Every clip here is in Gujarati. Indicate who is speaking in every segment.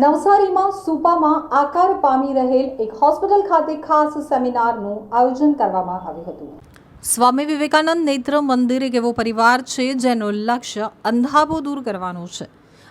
Speaker 1: નવસારીમાં સુપામાં આકાર પામી રહેલ એક હોસ્પિટલ ખાતે ખાસ સેમિનારનું આયોજન કરવામાં આવ્યું હતું. સ્વામી વિવેકાનંદ નેત્ર મંદિર એક એવો પરિવાર છે જેનો લક્ષ્ય અંધાપો દૂર કરવાનો છે.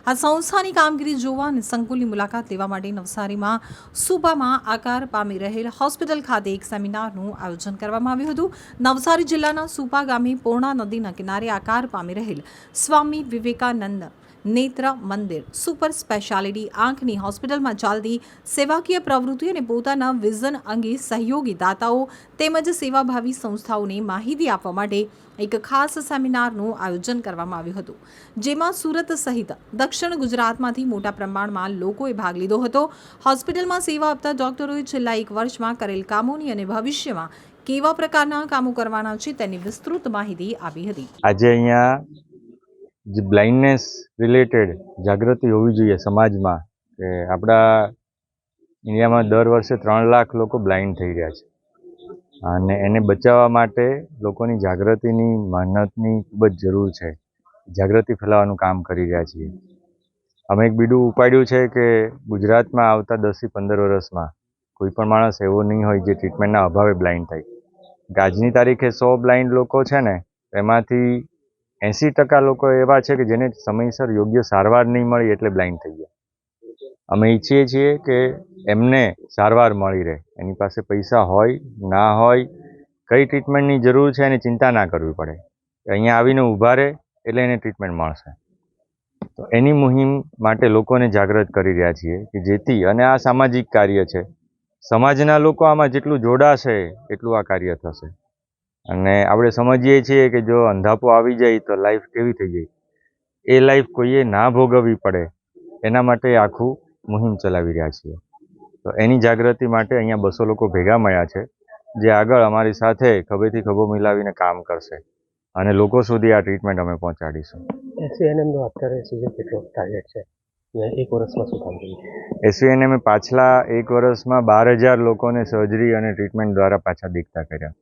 Speaker 1: આ સંસ્થાની કામગીરી જોવા અને સંકુલની મુલાકાત લેવા માટે નવસારીમાં સુપામાં આકાર પામી રહેલ હોસ્પિટલ ખાતે એક સેમિનારનું આયોજન કરવામાં આવ્યું હતું. નવસારી જિલ્લાના સુપા ગામે પૂર્ણા નદીના કિનારે આકાર પામી રહેલ સ્વામી વિવેકાનંદ નેત્ર મંદિર. સુપર સ્પેશિયાલિટી આંખની હોસ્પિટલમાં ચાલતી સેવાકીય પ્રવૃત્તિ અને પોતાના વિઝન અંગે સહયોગી દાતાઓ તેમજ સેવાભાવી સંસ્થાઓને માહિતી આપવા માટે એક ખાસ સેમિનારનું આયોજન કરવામાં આવ્યું હતું. જેમાં સુરત સહિત દક્ષિણ ગુજરાતમાંથી મોટા પ્રમાણમાં લોકોએ ભાગ લીધો હતો. હોસ્પિટલમાં સેવા આપતા ડોક્ટરોએ છેલ્લા એક વર્ષમાં કરેલ કામોની અને ભવિષ્યમાં કેવા પ્રકારના કામો કરવાના છે તેની વિસ્તૃત માહિતી આપી હતી.
Speaker 2: આજે અહીંયા જે બ્લાઇન્ડનેસ રિલેટેડ જાગૃતિ હોવી જોઈએ સમાજમાં, કે આપણા ઇન્ડિયામાં દર વર્ષે ત્રણ લાખ લોકો બ્લાઇન્ડ થઈ રહ્યા છે. અને એને બચાવવા માટે લોકોની જાગૃતિની, મહેનતની ખૂબ જ જરૂર છે. જાગૃતિ ફેલાવવાનું કામ કરી રહ્યા છીએ. અમે એક બીડું ઉપાડ્યું છે કે ગુજરાતમાં આવતા દસથી પંદર વર્ષમાં કોઈ પણ માણસ એવો નહીં હોય જે ટ્રીટમેન્ટના અભાવે બ્લાઇન્ડ થાય. આજની તારીખે સો બ્લાઇન્ડ લોકો છે ને, એમાંથી એંસી ટકા લોકો એવા છે કે જેને સમયસર યોગ્ય સારવાર નહીં મળી એટલે બ્લાઇન્ડ થઈ ગયા. અમે ઈચ્છીએ છીએ કે એમને સારવાર મળી રહે. એની પાસે પૈસા હોય, ના હોય, કઈ ટ્રીટમેન્ટની જરૂર છે એની ચિંતા ના કરવી પડે. અહીંયા આવીને ઊભા રહે એટલે એને ટ્રીટમેન્ટ મળશે. તો એની મુહિમ માટે લોકોને જાગૃત કરી રહ્યા છીએ કે જેથી, અને આ સામાજિક કાર્ય છે. સમાજના લોકો આમાં જેટલું જોડાશે, એટલું આ કાર્ય થશે. અને આપણે સમજીએ છીએ કે જો અંધાપો આવી જાય તો લાઈફ કેવી થઈ જાય? એ લાઈફ કોઈએ ના ભોગવવી પડે. એના માટે આખું મુહિમ ચલાવી રહ્યા છીએ. તો એની જાગૃતિ માટે અહીંયા બસો લોકો ભેગા મળ્યા છે જે આગળ અમારી સાથે ખભેથી ખભો મિલાવીને કામ કરશે. અને લોકો સુધી આ ટ્રીટમેન્ટ અમે પહોંચાડીશું.
Speaker 3: એસવીએનએમનો અત્યારે સીઝન કેટલો ટાર્ગેટ છે? એક વર્ષમાં શું કામ કર્યું
Speaker 2: એસવીએનએમે પાછલા એક વર્ષમાં બાર હજાર લોકોને સર્જરી અને ટ્રીટમેન્ટ દ્વારા પાછા દીખતા કર્યા.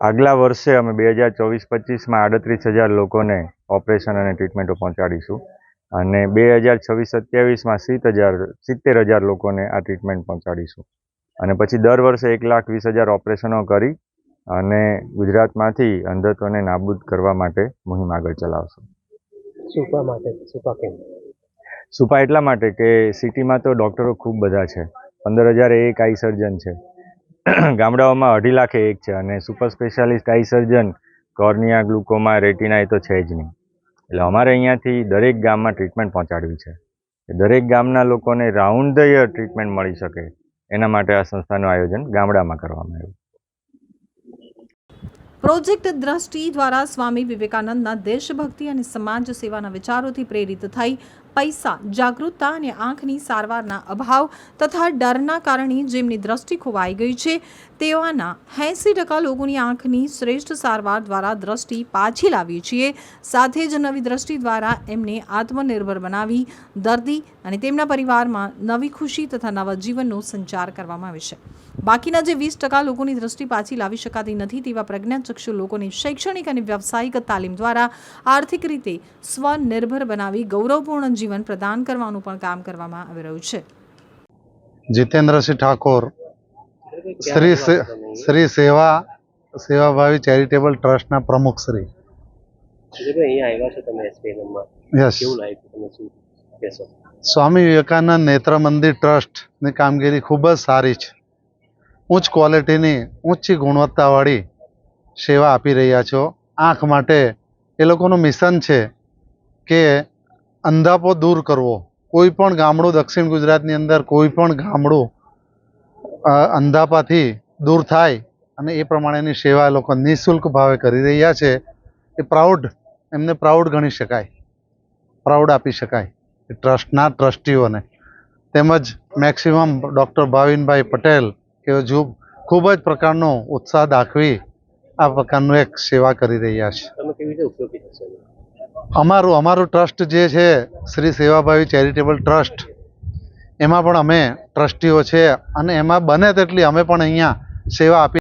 Speaker 2: આગલા વર્ષે અમે બે હજાર ચોવીસ પચીસમાં આડત્રીસ હજાર લોકોને ઓપરેશન અને ટ્રીટમેન્ટો પહોંચાડીશું. અને બે હજાર છવ્વીસ સત્યાવીસમાં સિત્ત હજાર સિત્તેર હજાર લોકોને આ ટ્રીટમેન્ટ પહોંચાડીશું. અને પછી દર વર્ષે એક લાખ વીસ હજાર ઓપરેશનો કરી અને ગુજરાતમાંથી અંધત્વને નાબૂદ કરવા માટે મુહિમ આગળ ચલાવશું.
Speaker 3: સુપા માટે સુપા કેમ?
Speaker 2: સુપા એટલા માટે કે સિટીમાં તો ડૉક્ટરો ખૂબ બધા છે. પંદર હજાર એક આઈ સર્જન છે. ગામડાઓમાં અઢી લાખે એક છે અને super specialist eye surgeon cornea glaucoma retina એ તો છે જ નહીં. એટલે અમારે અહીંયાથી દરેક ગામમાં ટ્રીટમેન્ટ પહોંચાડવી છે. દરેક ગામના લોકોને રાઉન્ડ ધ યર ટ્રીટમેન્ટ મળી શકે એના માટે આ સંસ્થાનું આયોજન ગામડામાં કરવામાં આવ્યું.
Speaker 1: પ્રોજેક્ટ દ્રષ્ટિ દ્વારા સ્વામી વિવેકાનંદના દેશભક્તિ અને સમાજ સેવાના વિચારોથી પ્રેરિત થઈ પૈસા, જાગૃતતા અને આંખની સારવારના અભાવ તથા ડરના કારણે જેમની દ્રષ્ટિ ખોવાઈ ગઈ છે તેવાના એંસી ટકા લોકોની આંખની શ્રેષ્ઠ સારવાર દ્વારા દ્રષ્ટિ પાછી લાવીએ છીએ. સાથે જ નવી દ્રષ્ટિ દ્વારા એમને આત્મનિર્ભર બનાવી દર્દી અને તેમના પરિવારમાં નવી ખુશી તથા નવા જીવનનો સંચાર કરવામાં આવે છે. બાકીના જે વીસ ટકા લોકોની દ્રષ્ટિ પાછી લાવી શકાતી નથી તેવા પ્રજ્ઞાચક્ષુ લોકોને શૈક્ષણિક અને વ્યવસાયિક તાલીમ દ્વારા આર્થિક રીતે સ્વનિર્ભર બનાવી ગૌરવપૂર્ણ જીવન પ્રદાન કરવાનું પણ કામ કરવામાં આવી રહ્યું છે.
Speaker 4: જીતેન્દ્રસિંહ ઠાકોર શ્રી શ્રી સેવા સેવાભાવી ચેરિટેબલ ટ્રસ્ટના પ્રમુખ શ્રી. સ્વામી વિવેકાનંદ નેત્ર મંદિર ટ્રસ્ટની કામગીરી ખૂબ જ સારી છે. ઉચ્ચ ક્વોલિટીની ઊંચી ગુણવત્તાવાળી સેવા આપી રહ્યા છો. આંખ માટે એ લોકોનું મિશન છે કે અંધાપો દૂર કરવો. કોઈ પણ ગામડું દક્ષિણ ગુજરાતની અંદર કોઈ પણ ગામડું અંધાપાથી દૂર થાય અને એ પ્રમાણેની સેવા એ લોકો નિઃશુલ્ક ભાવે કરી રહ્યા છે, એ પ્રાઉડ, એમને પ્રાઉડ ગણી શકાય. પ્રાઉડ આપી શકાય. એ ટ્રસ્ટના ટ્રસ્ટીઓને. તેમજ મેક્સિમમ ડૉક્ટર ભાવિનભાઈ પટેલ કે જો ખૂબ જ પ્રકારનો ઉત્સાહ દાખવી આ પ્રકારનું એક સેવા કરી રહ્યા છે. અમારું અમારું ટ્રસ્ટ જે છે, શ્રી સેવાભાવી ચેરિટેબલ ટ્રસ્ટ, એમાં પણ અમે ટ્રસ્ટીઓ છે અને એમાં બને તેટલી અમે પણ અહીંયા સેવા આપી